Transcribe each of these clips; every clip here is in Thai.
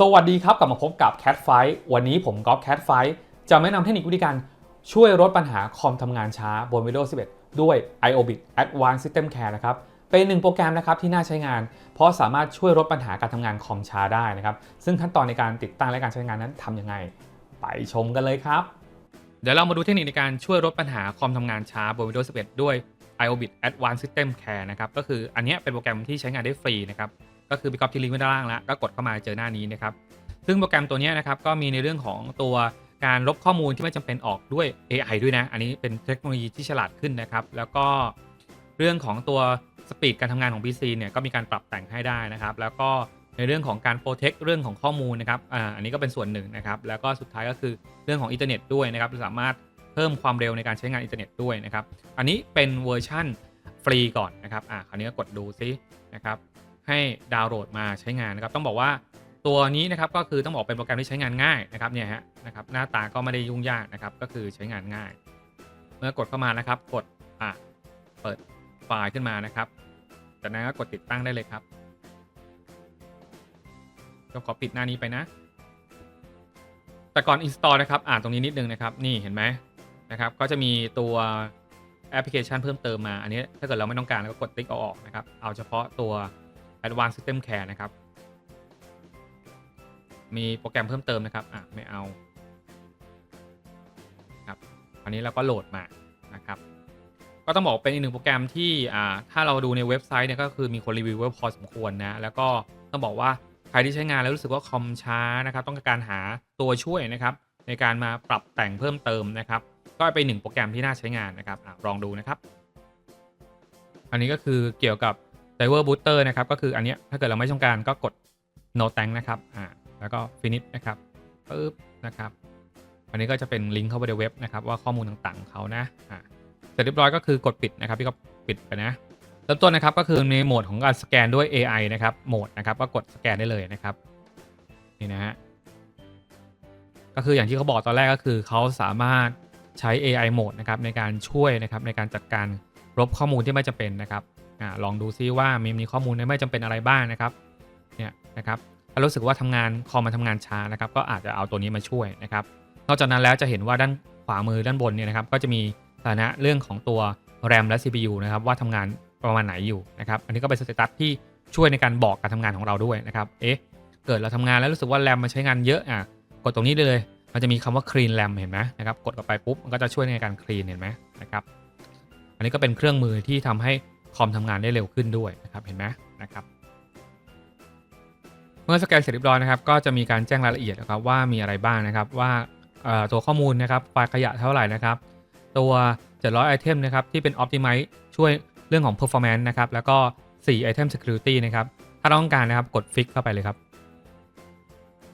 สวัสดีครับกลับมาพบกับ Cat Fight วันนี้ผมก๊อฟ Cat Fight จะแนะนำเทคนิควิธีการช่วยลดปัญหาคอมทำงานช้าบน Windows 11 ด้วย iOBIT Advanced System Care นะครับเป็นหนึ่งโปรแกรมนะครับที่น่าใช้งาน เพราะสามารถช่วยลดปัญหาการทำงานคอมช้าได้นะครับซึ่งขั้นตอนในการติดตั้งและการใช้งานนั้นทำยังไง ไปชมกันเลยครับ เดี๋ยวเรามาดูเทคนิคในการช่วยลดปัญหาคอมทำงานช้าบน Windows 11 ด้วย iOBIT Advanced System Care นะครับก็คืออันนี้เป็นโปรแกรมที่ใช้งานได้ฟรีนะครับ ก็คือไปก๊อปที่ลิงก์ไว้ด้านล่างแล้วก็กดเข้ามาเจอหน้านี้นะครับซึ่งโปรแกรมตัวนี้นะครับก็มีในเรื่องของตัวการลบข้อมูลที่ไม่จำเป็นออกด้วย AI ด้วยนะ อันนี้เป็นเทคโนโลยีที่ฉลาดขึ้นนะครับ แล้วก็เรื่องของตัวสปีดการทำงานของ PC เนี่ยก็มีการปรับแต่งให้ได้นะครับ แล้วก็ในเรื่องของการโปรเทคเรื่องของข้อมูลนะครับอ่าอันนี้ก็เป็นส่วนหนึ่งนะครับ แล้วก็สุดท้ายก็คือเรื่องของอินเทอร์เน็ตด้วยนะครับสามารถเพิ่มความเร็วในการใช้งานอินเทอร์เน็ตด้วยนะครับ อันนี้เป็นเวอร์ชั่นฟรีก่อนนะครับ อ่าคราวนี้ก็กดดูซินะครับ ให้ดาวน์โหลดมาใช้งานนะครับ ต้องบอกว่าตัวนี้นะครับก็คือต้องบอกเป็นโปรแกรมที่ใช้งานง่ายนะครับเนี่ยฮะนะครับหน้าตาก็ไม่ได้ยุ่งยากนะครับก็คือใช้งานง่าย เมื่อกดเข้ามานะครับ กดอะเปิดไฟล์ขึ้นมานะครับจากนั้นก็กดติดตั้งได้เลยครับก็ขอปิดหน้านี้ไปนะ แต่ก่อน install นะครับ อ่านตรงนี้นิดนึงนะครับ นี่เห็นไหมนะครับ ก็จะมีตัวแอปพลิเคชันเพิ่มเติมมา อันนี้ถ้าเกิดเราไม่ต้องการเราก็กดติ๊กเอาออกนะครับ เอาเฉพาะตัว Advanced System Care นะครับ มีโปรแกรมเพิ่มเติมนะครับ อะ ไม่เอาครับอันนี้เราก็โหลดมานะครับ ก็ต้องบอกเป็นอีกหนึ่งโปรแกรมที่ อ่า ถ้าเราดูในเว็บไซต์เนี่ยก็คือมีคนรีวิวไว้พอสมควรนะ แล้วก็ต้องบอกว่าใครที่ใช้งานแล้วรู้สึกว่าคอมช้านะครับ ต้องการหาตัวช่วยนะครับ ในการมาปรับแต่งเพิ่มเติมนะครับ ก็เป็นหนึ่งโปรแกรมที่น่าใช้งานนะครับอลองดูนะครับ อันนี้ก็คือเกี่ยวกับ Driver Booster นะครับก็คืออันเนี้ยถ้าเกิดเราไม่ต้องการก็กด No Thank นะครับอ่าแล้วก็ Finish นะครับปึ๊บนะครับอันนี้ก็จะเป็นลิงก์เข้าไปในเว็บนะครับว่าข้อมูลต่างๆเขานะอ่าเสร็จเรียบร้อยก็คือกดปิดนะครับพี่ก็ปิดไปนะเริ่มต้นนะครับก็คือในโหมดของการสแกนด้วย AI นะครับโหมดนะครับก็กดสแกนได้เลยนะครับนี่นะฮะก็คืออย่างที่เขาบอกตอนแรกก็คือเขาสามารถใช้ AI โหมดนะครับในการช่วยนะครับในการจัดการลบข้อมูลที่ไม่จำเป็นนะครับ อ่าลองดูซิว่ามีมีข้อมูลไม่จำเป็นอะไรบ้างนะครับเนี่ยนะครับถ้ารู้สึกว่าทำงานคอมมันทำงานช้านะครับ ก็อาจจะเอาตัวนี้มาช่วยนะครับ นอกจากนั้นแล้วจะเห็นว่าด้านขวามือด้านบนเนี่ยนะครับ ก็จะมีสถานะเรื่องของตัว RAM และ CPU นะครับ ว่าทำงานประมาณไหนอยู่นะครับ อันนี้ก็เป็นสเตตัสที่ช่วยในการบอกการทำงานของเราด้วยนะครับ เอ๊ะ เกิดเราทำงานแล้วรู้สึกว่า RAM มันใช้งานเยอะอะ กดตรงนี้ได้เลย มันจะมีคำว่า clean RAM เห็นไหมนะครับ กดเข้าไปปุ๊บ มันก็จะช่วยในการ clean เห็นไหมนะครับ อันนี้ก็เป็นเครื่องมือที่ทำให้ คอมทำงานได้เร็วขึ้นด้วยนะครับเห็นไหมนะครับเมื่อสแกนเสร็จเรียบร้อยนะครับก็จะมีการแจ้งรายละเอียดนะครับว่ามีอะไรบ้างนะครับว่าตัวข้อมูลนะครับไฟล์ขยะเท่าไหร่นะครับ ตัว700ไอเทมนะครับที่เป็น Optimize ช่วยเรื่องของ performance นะครับแล้วก็4 item security นะครับถ้าต้องการนะครับกด fix เข้าไปเลยครับ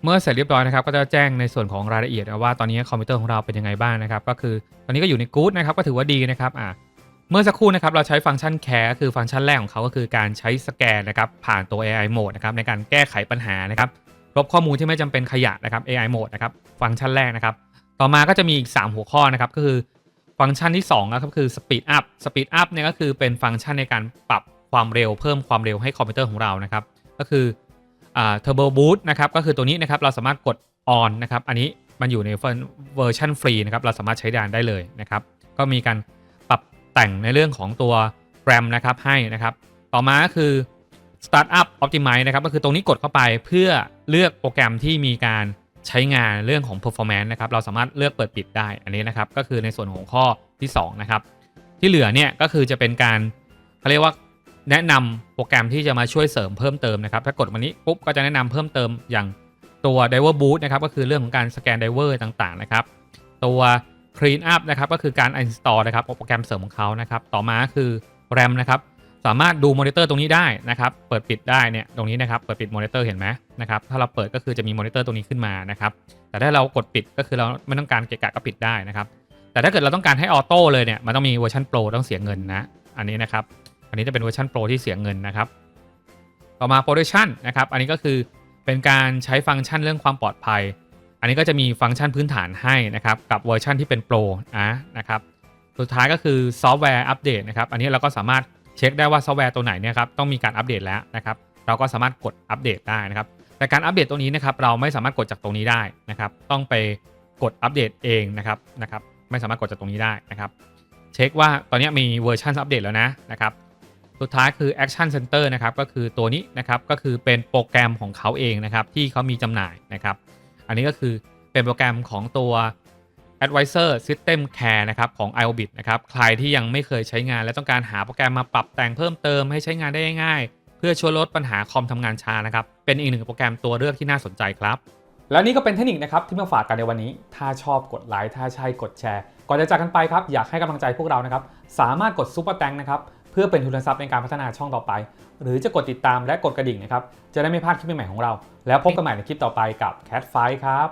เมื่อเสร็จเรียบร้อยนะครับก็จะแจ้งในส่วนของรายละเอียดนะว่าตอนนี้คอมพิวเตอร์ของเราเป็นยังไงบ้างนะครับ ก็คือตอนนี้ก็อยู่ใน good นะครับก็ถือว่าดีนะครับอ่า เมื่อสักครู่นะครับเราใช้ฟังก์ชัน care ก็คือฟังก์ชันแรกของเขาก็คือการใช้สแกนนะครับผ่านตัว AI mode นะครับในการแก้ไขปัญหานะครับลบข้อมูลที่ไม่จำเป็นขยะนะครับ AI mode นะครับฟังก์ชันแรกนะครับต่อมาก็จะมีอีก 3 หัวข้อนะครับก็คือฟังก์ชันที่2นะครับคือ speed up speed up เนี่ยก็คือเป็นฟังก์ชันในการปรับความเร็วเพิ่มความเร็วให้คอมพิวเตอร์ของเรานะครับก็คืออ่า turbo boost นะครับก็คือตัวนี้นะครับเราสามารถกด on นะครับอันนี้มันอยู่ในเวอร์ชันฟรีนะครับเราสามารถใช้งานได้เลยนะครับก็มีการ แต่งในเรื่องของตัว RAM นะครับให้นะครับ ต่อมาก็คือ Startup Optimize นะครับ ก็คือตรงนี้กดเข้าไปเพื่อเลือกโปรแกรมที่มีการใช้งานเรื่องของ performance นะครับ เราสามารถเลือกเปิดปิดได้ อันนี้นะครับ ก็คือในส่วนของข้อที่ 2 นะครับ ที่เหลือเนี่ยก็คือจะเป็นการเขาเรียกว่าแนะนำโปรแกรมที่จะมาช่วยเสริมเพิ่มเติมนะครับ ถ้ากดมานี้ปุ๊บก็จะแนะนำเพิ่มเติมอย่างตัว Diver Boot นะครับ ก็คือเรื่องของการสแกน Diver ต่างๆ นะครับ ตัว Clean Up นะครับก็คือการ install นะครับโปรแกรมเสริมของเขานะครับต่อมาคือ RAM นะครับสามารถดูมอนิเตอร์ตรงนี้ได้นะครับเปิดปิดได้เนี่ยตรงนี้นะครับเปิดปิดมอนิเตอร์เห็นไหมนะครับถ้าเราเปิดก็คือจะมีมอนิเตอร์ตรงนี้ขึ้นมานะครับแต่ถ้าเรากดปิดก็คือเราไม่ต้องการเกะกะก็ปิดได้นะครับแต่ถ้าเกิดเราต้องการให้ออโต้เลยเนี่ยมันต้องมีเวอร์ชันโปรต้องเสียเงินนะอันนี้นะครับอันนี้จะเป็นเวอร์ชันโปรที่เสียเงินนะครับต่อมา Protection นะครับอันนี้ก็คือเป็นการใช้ฟังก์ชันเรื่องความปลอดภัย อันนี้ก็จะมีฟังก์ชันพื้นฐานให้นะครับกับเวอร์ชันที่เป็นโปรอะนะครับสุดท้ายก็คือซอฟต์แวร์อัปเดตนะครับอันนี้เราก็สามารถเช็คได้ว่าซอฟต์แวร์ตัวไหนเนี่ยครับต้องมีการอัปเดตแล้วนะครับเราก็สามารถกดอัปเดตได้นะครับแต่การอัปเดตตรงนี้นะครับเราไม่สามารถกดจากตรงนี้ได้นะครับต้องไปกดอัปเดตเองนะครับนะครับไม่สามารถกดจากตรงนี้ได้นะครับเช็คว่าตอนนี้มีเวอร์ชันอัปเดตแล้วนะนะครับสุดท้ายคือ Action Center นะครับก็คือตัวนี้นะครับก็คือเป็นโปรแกรมของเขาเองนะครับที่เขามีจำหน่ายนะครับ อันนี้ก็คือเป็นโปรแกรมของตัว Advisor System Care นะครับของ iObit นะครับ ใครที่ยังไม่เคยใช้งานและต้องการหาโปรแกรมมาปรับแต่งเพิ่มเติมให้ใช้งานได้ง่ายๆ เพื่อช่วยลดปัญหาคอมทำงานช้านะครับ เป็นอีกหนึ่งโปรแกรมตัวเลือกที่น่าสนใจครับ และนี่ก็เป็นเทคนิคนะครับที่มาฝากกันในวันนี้ ถ้าชอบกดไลค์ ถ้าใช่กดแชร์ ก่อนจะจากกันไปครับ อยากให้กำลังใจพวกเรานะครับ สามารถกดซุปเปอร์แตงนะครับ เพื่อเป็นทุนทรัพย์ในการพัฒนาช่องต่อไป หรือจะกดติดตามและกดกระดิ่งนะครับ จะได้ไม่พลาดคลิปใหม่ๆของเรา แล้วพบกันใหม่ในคลิปต่อไปกับ Cat Fight ครับ